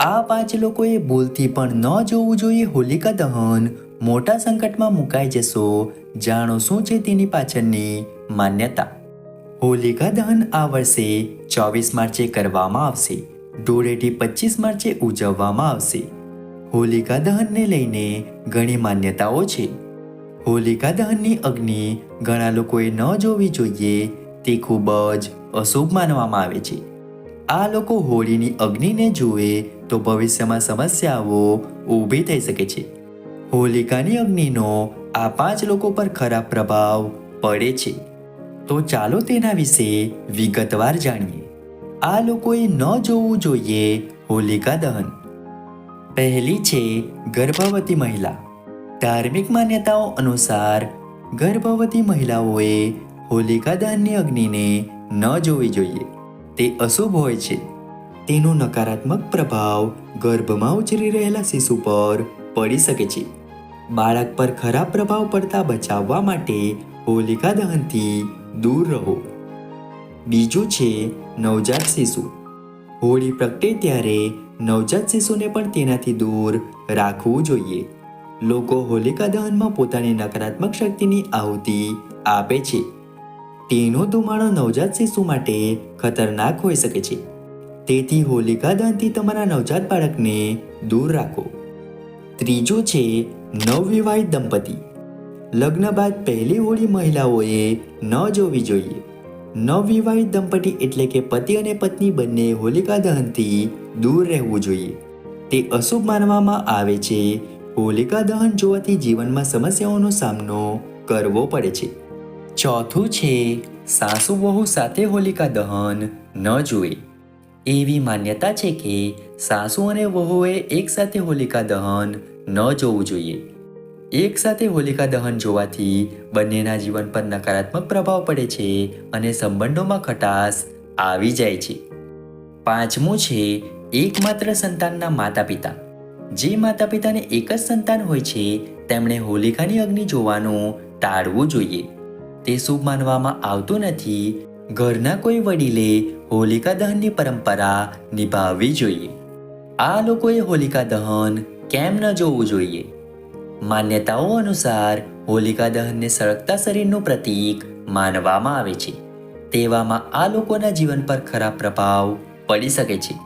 આ પાંચ લોકોએ ભૂલથી પણ ન જોવું જોઈએ હોલિકા દહન. મોટા સંકટમાં મુકાઈ જશો. જાણો શું છે તેની પાછળની માન્યતા. હોલિકા દહન આ વર્ષે ચોવીસ માર્ચે કરવામાં આવશે. ધૂળેટી પચીસ માર્ચે ઉજવવામાં આવશે. હોલિકા દહનને લઈને ઘણી માન્યતાઓ છે. હોલિકા દહનની અગ્નિ ઘણા લોકોએ ન જોવી જોઈએ. તે ખૂબ જ અશુભ માનવામાં આવે છે. આ લોકો હોળીની અગ્નિને જુએ તો ભવિષ્યમાં સમસ્યાઓ ઊભી થઈ શકે છે. હોલિકાની અગ્નિનો આ પાંચ લોકો પર ખરાબ પ્રભાવ પડે છે. તો ચાલો તેના વિશે વિગતવાર જાણીએ. આ લોકોએ ન જોવું જોઈએ હોલિકા દહન. પહેલી છે ગર્ભવતી મહિલા. ધાર્મિક માન્યતાઓ અનુસાર ગર્ભવતી મહિલાઓએ હોલિકા દહનની અગ્નિને ન જોવી જોઈએ. તે અશુભ હોય છે. તેનો નકારાત્મક પ્રભાવ ગર્ભમાં ઉછરી રહેલા શિશુ પર પડી શકે છે. બાળક પર ખરાબ પ્રભાવ પડતા બચાવવા માટે હોલિકા દહનથી દૂર રહો. બીજું છે નવજાત શિશુ. હોળી પ્રગટે ત્યારે નવજાત શિશુને પણ તેનાથી દૂર રાખવું જોઈએ. લોકો હોલિકા દહનમાં પોતાની નકારાત્મક શક્તિની આહુતિ આપે છે. તેનો ધુમાડો નવજાત શિશુ માટે ખતરનાક હોઈ શકે છે. તેથી હોલિકા દહનથી તમારા નવજાત બાળકને દૂર રાખો. ત્રીજો છે નવવિવાહિત દંપતી. લગ્ન બાદ પહેલી હોળી મહિલાઓએ ન જોવી જોઈએ. નવવિવાહિત દંપતી એટલે કે પતિ અને પત્ની બંને હોલિકા દહનથી દૂર રહેવું જોઈએ. તે અશુભ માનવામાં આવે છે. હોલિકા દહન જોવાથી જીવનમાં સમસ્યાઓનો સામનો કરવો પડે છે. ચોથું છે, સાસુ વહુ સાથે હોલિકા દહન ન જોઈએ એવી માન્યતા છે કે સાસુ અને વહુએ એકસાથે હોલિકા દહન ન જોવું જોઈએ. એકસાથે હોલિકા દહન જોવાથી બંનેના જીવન પર નકારાત્મક પ્રભાવ પડે છે અને સંબંધોમાં ખટાશ આવી જાય છે. પાંચમું છે, એકમાત્ર સંતાનના માતા પિતા જે માતા પિતાને એક જ સંતાન હોય છે, તેમણે હોલિકાની અગ્નિ જોવાનું ટાળવું જોઈએ. તે શુભ માનવામાં આવતું નથી. ઘરના કોઈ વડીલે હોલિકા દહનની પરંપરા નિભાવવી જોઈએ. આ લોકોએ હોલિકા દહન કેમ ન જોવું જોઈએ? માન્યતાઓ અનુસાર હોલિકા દહનને સળગતા શરીરનું પ્રતીક માનવામાં આવે છે. તેવામાં આ લોકોના જીવન પર ખરાબ પ્રભાવ પડી શકે છે.